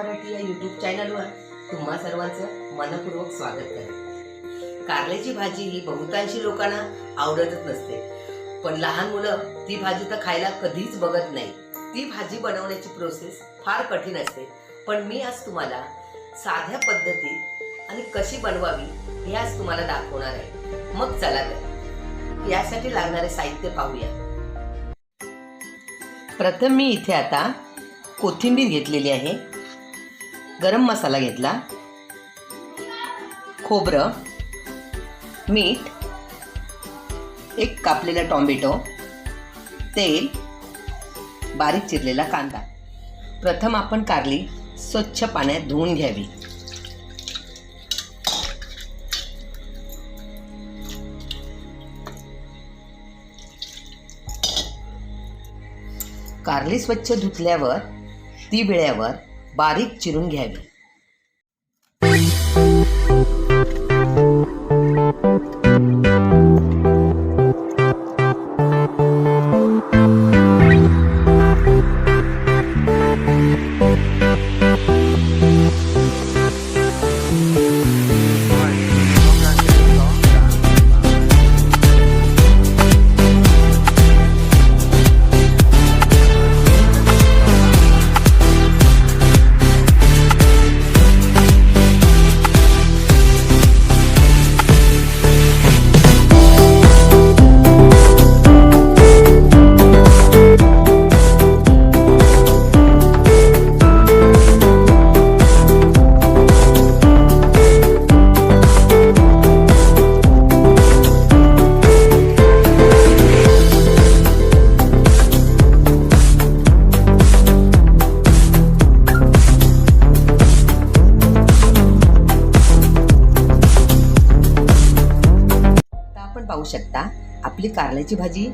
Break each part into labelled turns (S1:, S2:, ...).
S1: मराठी या यूट्यूब चॅनलवर तुम्हा सर्वांचं मनपूर्वक स्वागत करेल कारल्याची भाजी ही बहुतांशी लोकांना आवडतच नसते. पण लहान मुलं ती भाजी तर खायला कधीच बघत नाही. ती भाजी बनवण्याची प्रोसेस फार कठीण असते. पण मी आज तुम्हाला साध्या पद्धतीत आणि कशी बनवावी हे आज तुम्हाला दाखवणार आहे. मग चला तर. यासाठी लागणारे साहित्य पाहूया. प्रथम मी इथे आता कोथिंबीर घेतलेली आहे. गरम मसाला घेतला. खोबरं मीठ एक कापलेला टॉमॅटो तेल बारीक चिरलेला कांदा. प्रथम आपण कारली स्वच्छ पाण्यात धुवून घ्यावी. कारली स्वच्छ धुतल्यावर ती विळ्यावर बारीक चिरून घ्यावी. पाहू शकता. आपली कारल्याची भाजी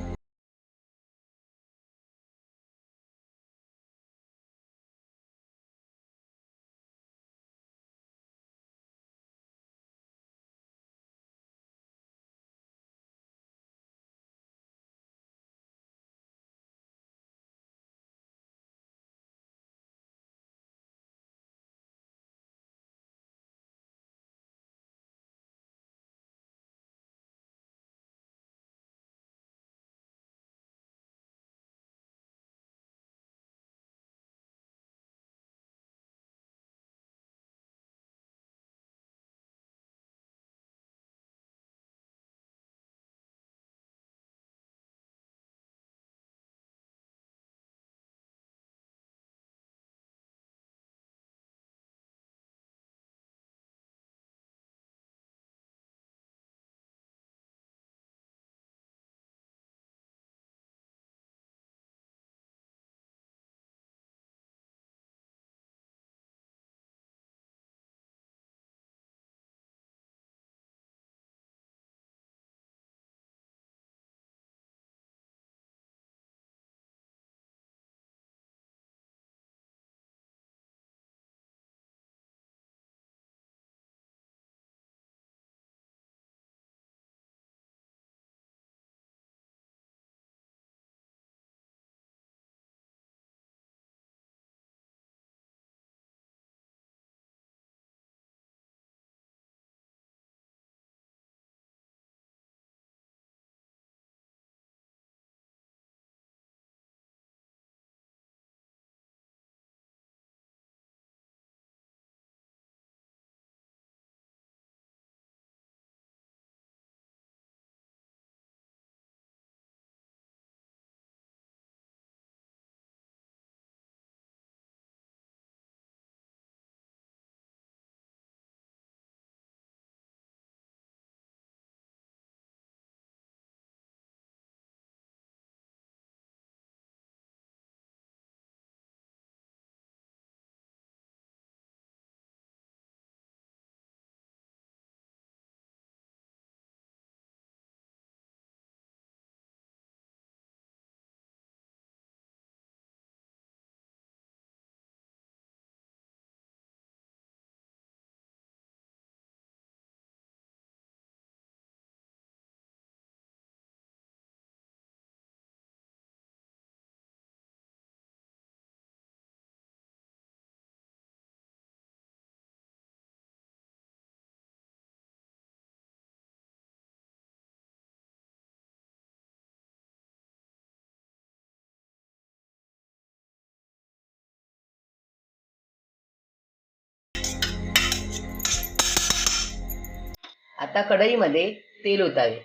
S1: आता कढईमध्ये तेल ओतावे.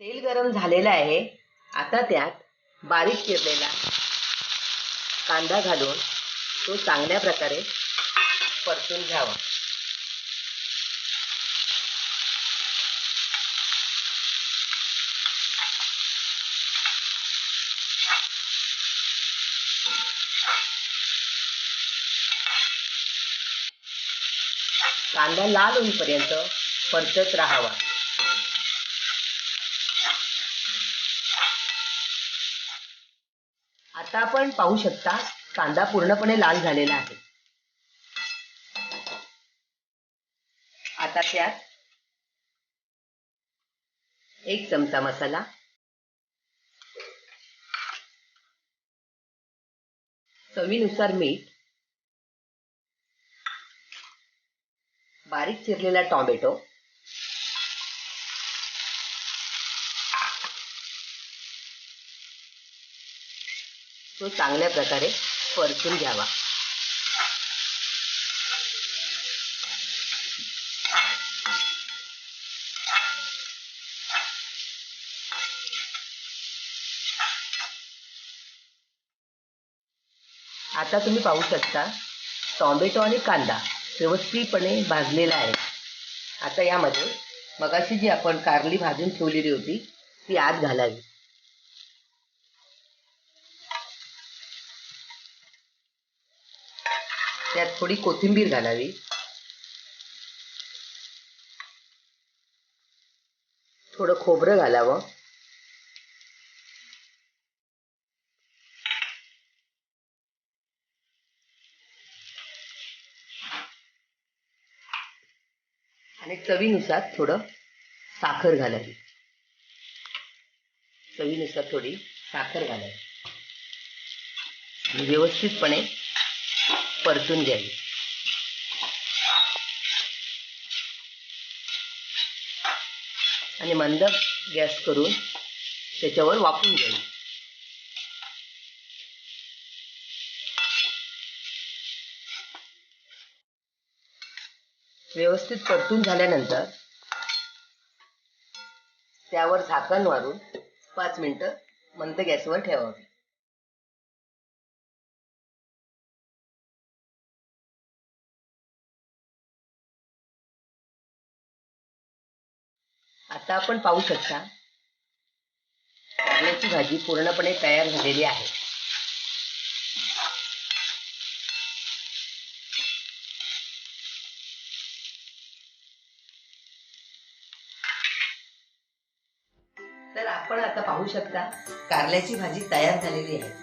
S1: तेल गरम झालेलं आहे. आता त्यात बारीक चिरलेला कांदा घालून तो चांगल्या प्रकारे परतून घ्यावा. कांदा लाल होईपर्यंत परतत राहावा. आता आपण पाहू शकता कांदा पूर्णपणे लाल झालेला आहे. आता त्यात एक चमचा मसाला चवीनुसार मीठ बारीक चिरलेला टॉमॅटो. तो चांगल्या प्रकारे परतून घ्यावा. आता तुम्ही पाहू शकता टॉमॅटो आणि कांदा. व्यवस्थितपणे भाजलेला आहे. आता यामध्ये मगाशी जी आपण कारली भाजून ठेवलेली होती ती आत घालावी. त्यात थोडी कोथिंबीर घालावी. थोडं खोबरं घालावं. चवीनुसार थोडं साखर घालावी. चवीनुसार थोडी साखर घालावी. व्यवस्थितपणे परतून घ्यावी. आणि मंद गॅस करून त्याच्यावर वापरून घ्यावी. व्यवस्थित परतून झाल्यानंतर त्यावर झाकण मारून पाच मिनिटं मंद गॅसवर ठेवावे. आता आपण पाहू शकता कारल्याची भाजी पूर्णपणे तयार झालेली आहे. आपण आता पाहू शकता कारल्याची भाजी तयार झालेली आहे.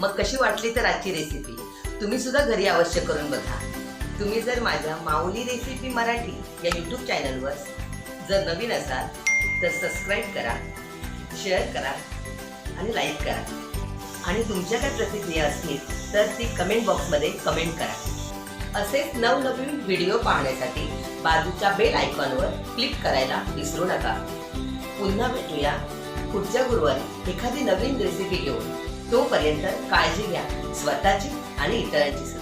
S1: मग कशी वाटली तर आजची रेसिपी तुम्ही सुद्धा घरी अवश्य करून बघा. तुम्ही जर माझ्या माऊली रेसिपी मराठी या यूट्यूब चॅनलवर जर नवीन असाल तर सबस्क्राईब करा शेअर करा आणि लाईक करा. आणि तुमच्या काय प्रतिक्रिया असतील तर ती कमेंट बॉक्समध्ये कमेंट करा. असेच नवनवीन व्हिडिओ पाहण्यासाठी बाजूच्या बेल आयकॉनवर क्लिक करायला विसरू नका. पुन्हा भेटूया पुढच्या गुरुवारी एखादी नवीन रेसिपी घेऊन. तोपर्यंत काळजी घ्या. स्वतःची आणि इतरांची